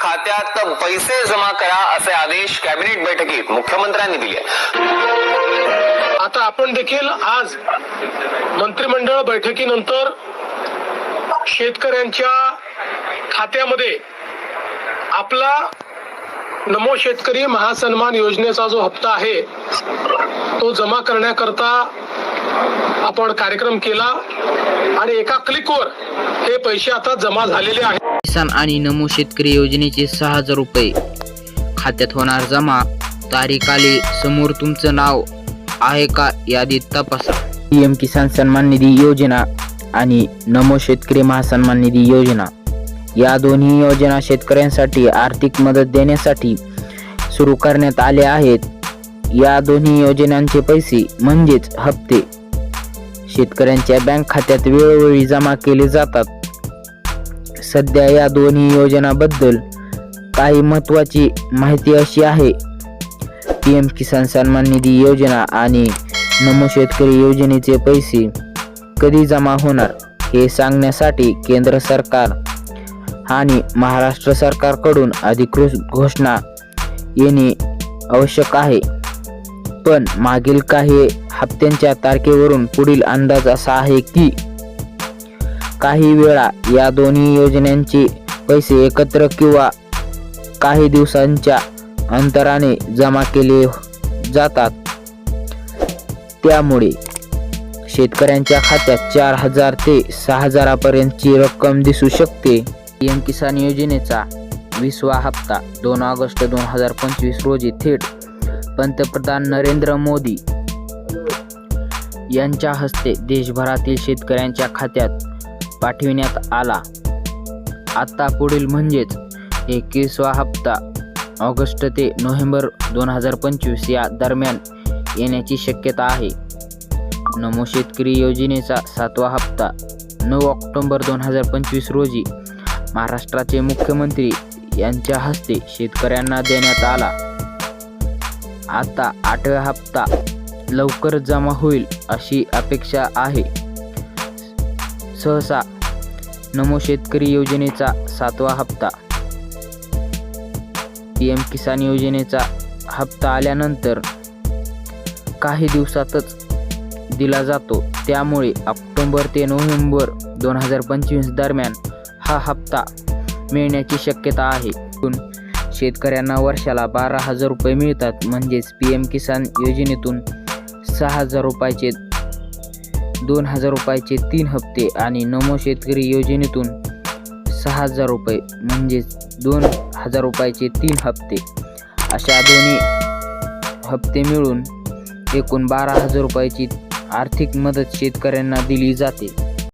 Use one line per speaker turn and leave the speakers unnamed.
खात्यात पैसे जमा करा असे आदेश कॅबिनेट बैठकीत मुख्यमंत्र्यांनी दिले.
आता आपण देखील आज मंत्रिमंडळ बैठकीनंतर शेतकऱ्यांच्या खात्यामध्ये आपला नमो शेतकरी महासन्मान योजनेचा जो हप्ता आहे तो जमा करण्याकरता आपण कार्यक्रम केला आणि एका क्लिकवर हे पैसे आता जमा झालेले आहेत.
किसान आणि नमो शेतकरी योजनेचे सहा हजार रुपये. खात्यात होणार जमा. तारीख आली. समोर तुमचं नाव आहे का यादीत तपासा. पी एम किसान सन्मान निधी योजना आणि नमो शेतकरी महासन्मान निधी योजना. या दोन्ही योजना शेतकऱ्यांसाठी आर्थिक मदत देण्यासाठी सुरू करण्यात आले आहेत. या दोन्ही योजनांचे पैसे म्हणजेच हप्ते. शेतकऱ्यांच्या बँक खात्यात वेळोवेळी जमा केले जातात. सध्या या दोन्ही योजनाबद्दल काही महत्त्वाची माहिती अशी आहे. पी एम किसान सन्मान निधी योजना आणि नमो शेतकरी योजनेचे पैसे कधी जमा होणार हे सांगण्यासाठी केंद्र सरकार आणि महाराष्ट्र सरकारकडून अधिकृत घोषणा येणे आवश्यक आहे. पण मागील काही हप्त्यांच्या तारखेवरून पुढील अंदाज असा आहे की काही वेळा या दोन्ही योजनांचे पैसे एकत्र किंवा काही दिवसांच्या अंतराने जमा केले जातात. त्यामुळे शेतकऱ्यांच्या खात्यात चार हजार ते सहा हजारापर्यंतची रक्कम दिसू शकते. पीएम किसान योजनेचा विसवा हप्ता दोन ऑगस्ट दोन हजार पंचवीस रोजी थेट पंतप्रधान नरेंद्र मोदी यांच्या हस्ते देशभरातील शेतकऱ्यांच्या खात्यात पाठविण्यात आला. आता पुढील म्हणजेच एकवीसवा हप्ता ऑगस्ट ते नोव्हेंबर दोन हजार पंचवीस या दरम्यान येण्याची शक्यता आहे. नमो शेतकरी योजनेचा सातवा हप्ता नऊ ऑक्टोबर दोन हजार पंचवीस रोजी महाराष्ट्राचे मुख्यमंत्री यांच्या हस्ते शेतकऱ्यांना देण्यात आला. आता आठवा हप्ता लवकर जमा होईल अशी अपेक्षा आहे. सहसा नमो शेतकरी योजनेचा सातवा हप्ता. पी एम किसान योजनेचा हप्ता आल्यानंतर काही दिवसातच दिला जातो. त्यामुळे ऑक्टोंबर ते नोव्हेंबर दोन हजार पंचवीस दरम्यान हा हप्ता मिळण्याची शक्यता आहे. पण शेतकऱ्यांना वर्षाला बारा हजार रुपये मिळतात. म्हणजेच पी एम किसान योजनेतून सहा हजार रुपयाचे दोन हजार रुपयाचे तीन हप्ते आणि नमो शेतकरी योजनेतून सहा हजार रुपये म्हणजेच दोन हजार रुपयाचे तीन हप्ते. अशा दोन्ही हप्ते मिळून एकूण बारा हजार रुपयाची आर्थिक मदत शेतकऱ्यांना दिली जाते.